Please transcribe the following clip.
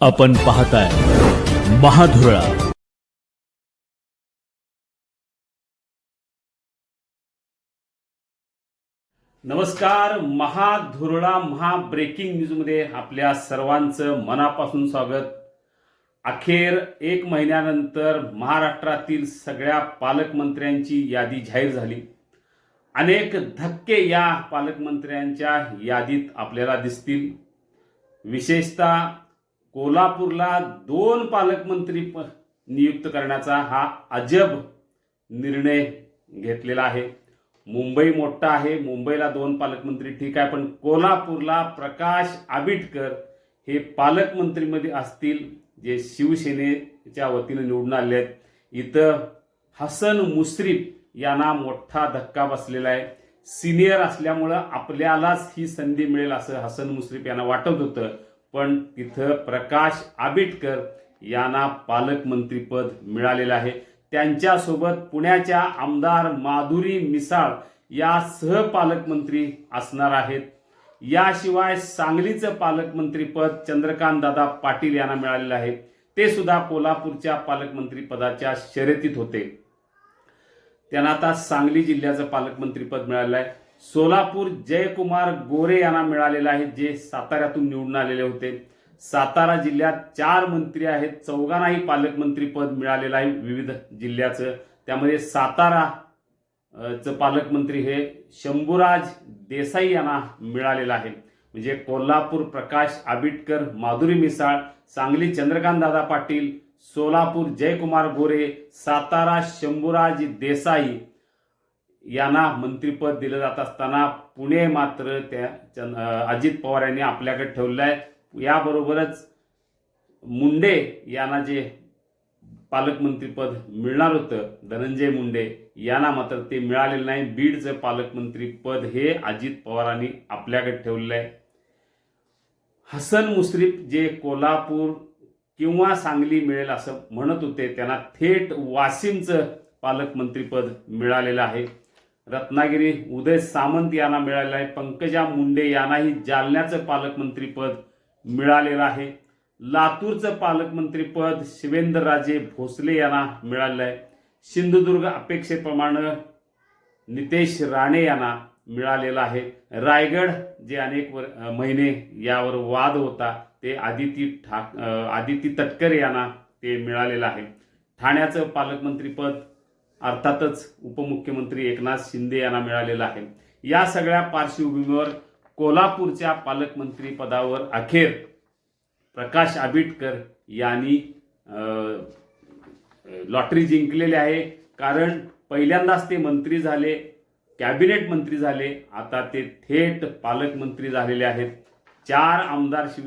आपण पाहताय महाधुरळा. नमस्कार महाधुरळा महा ब्रेकिंग न्यूजमध्ये आपल्या सर्वांचं मनापासून स्वागत. अखेर एक महिन्यानंतर महाराष्ट्रातील सगळ्या पालकमंत्र्यांची यादी जाहीर झाली. अनेक धक्के या पालकमंत्र्यांच्या यादीत आपल्याला दिसतील. विशेषतः कोल्हापूरला दोन पालकमंत्री प- नियुक्त करण्याचा हा अजब निर्णय घेतलेला आहे. मुंबई मोठा आहे. मुंबईला दोन पालकमंत्री ठीक आहे पण कोल्हापूरला प्रकाश आबिटकर हे पालकमंत्रीमध्ये असतील जे शिवसेनेच्या वतीनं निवडून आले आहेत. इथं हसन मुश्रीफ यांना मोठा धक्का बसलेला आहे. सिनियर असल्यामुळं आपल्यालाच ही संधी मिळेल असं हसन मुश्रीफ यांना वाटत होतं. पण तिथं प्रकाश आबिटकर यांना पालकमंत्रीपद मिळालेलं आहे. त्यांच्यासोबत पुण्याच्या आमदार माधुरी मिसाळ या सहपालकमंत्री असणार आहेत. याशिवाय सांगलीचं पालकमंत्रीपद चंद्रकांत दादा पाटील यांना मिळालेलं आहे. ते सुद्धा कोल्हापूरच्या पालकमंत्रीपदाच्या शर्यतीत होते. त्यांना आता सांगली जिल्ह्याचं पालकमंत्रीपद मिळालेलं आहे. सोलापूर जयकुमार गोरे यांना मिळालेलं आहे जे साताऱ्यातून निवडून आलेले होते. सातारा जिल्ह्यात चार मंत्री आहेत चौघांनाही पालकमंत्रीपद मिळालेलं आहे विविध जिल्ह्याचं. त्यामध्ये सातारा च चं पालकमंत्री हे शंभूराज देसाई यांना मिळालेलं आहे. म्हणजे कोल्हापूर प्रकाश आबिटकर माधुरी मिसाळ सांगली चंद्रकांत दादा पाटील सोलापूर जयकुमार गोरे सातारा शंभूराज देसाई यांना मंत्रीपद दिलं जात असताना पुणे मात्र त्या अजित पवार यांनी आपल्याकडे ठेवलं आहे. याबरोबरच मुंडे यांना जे पालकमंत्रीपद मिळणार होतं धनंजय मुंडे यांना मात्र ते मिळालेलं नाही. बीडचं पालकमंत्रीपद हे अजित पवारांनी आपल्याकडे ठेवलेलं आहे. हसन मुश्रीफ जे कोल्हापूर किंवा सांगली मिळेल असं म्हणत होते त्यांना थेट वाशिमचं पालकमंत्रीपद मिळालेलं आहे. रत्नागिरी उदय सामंत यांना मिळालेलं आहे. पंकजा मुंडे यांनाही जालन्याचं पालकमंत्रीपद मिळालेलं आहे. लातूरचं पालकमंत्रीपद शिवेंद्रराजे भोसले यांना मिळालेलं आहे. सिंधुदुर्ग अपेक्षेप्रमाणे नितेश राणे यांना मिळालेलं आहे. रायगड जे अनेक वर महिने यावर वाद होता ते आदिती ठाक आदिती तटकरे यांना ते मिळालेलं आहे. ठाण्याचं पालकमंत्रीपद अर्थातच उपमुख्यमंत्री एकनाथ शिंदे यांना मिळालेला आहे. या सगळ्या पार्श्वभूमीवर कोल्हापूरच्या पालकमंत्री पदावर अखेर प्रकाश आबिटकर यांनी लॉटरी जिंकलेली आहे. कारण पहिल्यांदाच ते मंत्री झाले कॅबिनेट मंत्री झाले. आता ते थेट पालकमंत्री झालेले आहेत. चार आमदार शिव